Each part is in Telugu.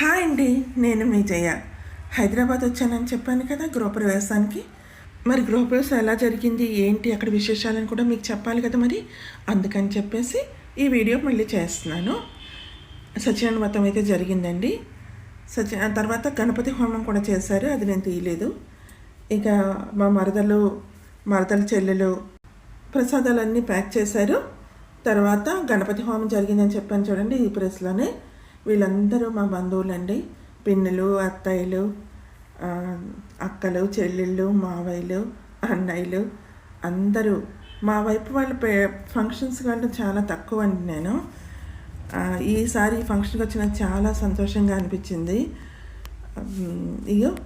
హాయ్ అండి నేను మీ జయ. హైదరాబాద్ వచ్చానని చెప్పాను కదా గృహప్రవేశానికి. మరి గృహప్రవేశం ఎలా జరిగింది? ఏంటి అక్కడ విశేషాలని కూడా మీకు చెప్పాలి కదా మరి? అందుకని చెప్పేసి ఈ వీడియో మళ్ళీ చేస్తున్నాను. సత్యనారాయణ వ్రతం అయితే జరిగిందండి. సత్య తర్వాత గణపతి హోమం కూడా చేశారు అది నేను తీయలేదు. ఇక మా మరదలు మరదల చెల్లెలు ప్రసాదాలన్నీ ప్యాక్ చేశారు. తర్వాత గణపతి హోమం జరిగిందని చెప్పాను చూడండి ఈ ప్రెస్లోనే. వీళ్ళందరూ మా బంధువులండి. పిన్నులు అత్తయ్యలు అక్కలు చెల్లెళ్ళు మావయ్యలు అన్నయ్యలు అందరూ. మా వైపు వాళ్ళ పే ఫంక్షన్స్ వాళ్ళు చాలా తక్కువ అండి నేను ఈసారి ఫంక్షన్కి వచ్చిన చాలా సంతోషంగా అనిపించింది. ఇగో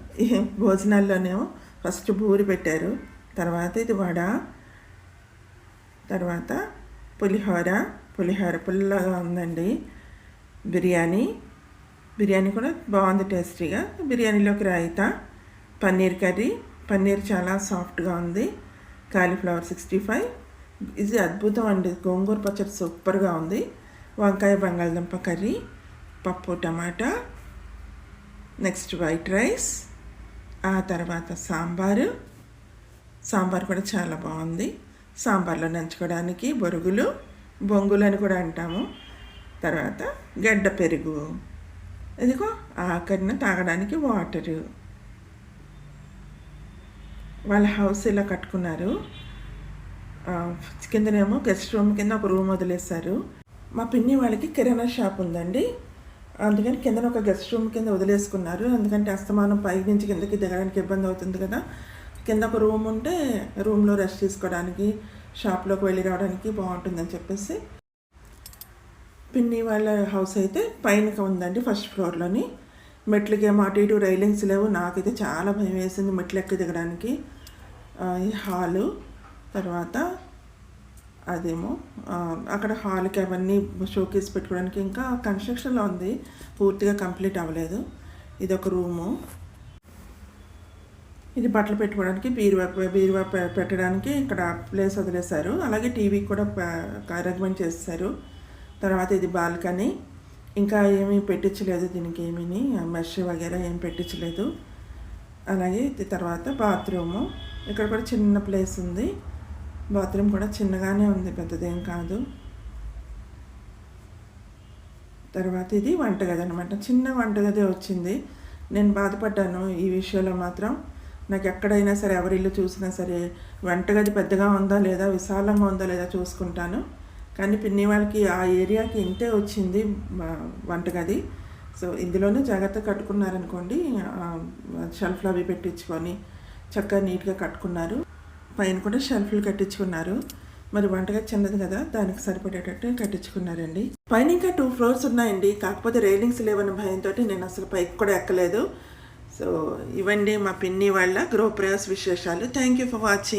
భోజనాల్లోనేమో ఫస్ట్ బూరి పెట్టారు. తర్వాత ఇది వడ. తర్వాత పులిహోర. పులిహోర పుల్లగా ఉందండి. బిర్యానీ. బిర్యానీ కూడా బాగుంది టేస్టీగా. బిర్యానీలోకి రాయితా పన్నీర్ కర్రీ. పన్నీర్ చాలా సాఫ్ట్గా ఉంది. Cauliflower sixty five. ఇది అద్భుతం అండి. గోంగూర పచ్చడి సూపర్గా ఉంది. వంకాయ బంగాళదుంప కర్రీ. పప్పు టమాటా. Next white rice. ఆ తర్వాత సాంబారు. సాంబార్ కూడా చాలా బాగుంది. సాంబార్లో నంచుకోవడానికి బొరుగులు. బొంగులు అని కూడా అంటాము. తర్వాత గడ్డ పెరుగు. ఇదిగో ఆఖరిన తాగడానికి వాటరు. వాళ్ళ హౌస్ ఇలా కట్టుకున్నారు. కిందనేమో గెస్ట్ రూమ్ కింద ఒక రూమ్ వదిలేశారు. మా పిన్ని వాళ్ళకి కిరాణా షాప్ ఉందండి. అందుకని కింద ఒక గెస్ట్ రూమ్ కింద వదిలేసుకున్నారు. ఎందుకంటే అస్తమానం పై నుంచి కిందకి దిగడానికి ఇబ్బంది అవుతుంది కదా. కింద ఒక రూమ్ ఉంటే రూమ్లో రెస్ట్ తీసుకోవడానికి షాప్లోకి వెళ్ళి రావడానికి బాగుంటుందని చెప్పేసి పిన్ని వాళ్ళ హౌస్ అయితే పైన ఉందండి ఫస్ట్ ఫ్లోర్లోని మెట్లకేమో అటు ఇటు రైలింగ్స్ లేవు. నాకైతే చాలా భయం వేసింది మెట్లు ఎక్కి దిగడానికి. ఈ హాలు తర్వాత అదేమో అక్కడ హాల్కి అవన్నీ షోకేస్ పెట్టుకోవడానికి ఇంకా కన్స్ట్రక్షన్లో ఉంది. పూర్తిగా కంప్లీట్ అవ్వలేదు. ఇది ఒక రూము ఇది బట్టలు పెట్టుకోవడానికి బీరువా బీరువా పెట్టడానికి ఇక్కడ ప్లేస్ వదిలేశారు. అలాగే టీవీ కూడా అరేంజ్మెంట్ చేస్తారు తర్వాత ఇది బాల్కనీ. ఇంకా ఏమీ పెట్టించలేదు దీనికి ఏమీని. మెష్ వగేరా ఏం పెట్టించలేదు. అలాగే ఇది తర్వాత బాత్రూము. ఇక్కడ కూడా చిన్న ప్లేస్ ఉంది. బాత్రూమ్ కూడా చిన్నగానే ఉంది పెద్దదేం కాదు. తర్వాత ఇది వంటగది అనమాట చిన్న వంటగది వచ్చింది. నేను బాధపడ్డాను ఈ విషయంలో మాత్రం. నాకు ఎక్కడైనా సరే ఎవరి ఇల్లు చూసినా సరే వంటగది పెద్దగా ఉందా లేదా విశాలంగా ఉందా లేదా చూసుకుంటాను. కానీ పిన్ని వాళ్ళకి ఆ ఏరియాకి ఇంతే వచ్చింది మా వంటగది. సో ఇందులోనే జాగ్రత్త కట్టుకున్నారనుకోండి ఆ, షెల్ఫ్లు అవి పెట్టించుకొని చక్కగా నీట్గా కట్టుకున్నారు. పైన కూడా షెల్ఫ్లు కట్టించుకున్నారు. మరి వంటగా చిన్నది కదా దానికి సరిపడేటట్టు కట్టించుకున్నారండి. పైన ఇంకా టూ ఫ్లోర్స్ ఉన్నాయండి. కాకపోతే రైలింగ్స్ లేవన్న భయంతో నేను అసలు పైకి కూడా ఎక్కలేదు. సో ఇవండి మా పిన్ని వాళ్ళ గృహప్రవేశ విశేషాలు. Thank you for watching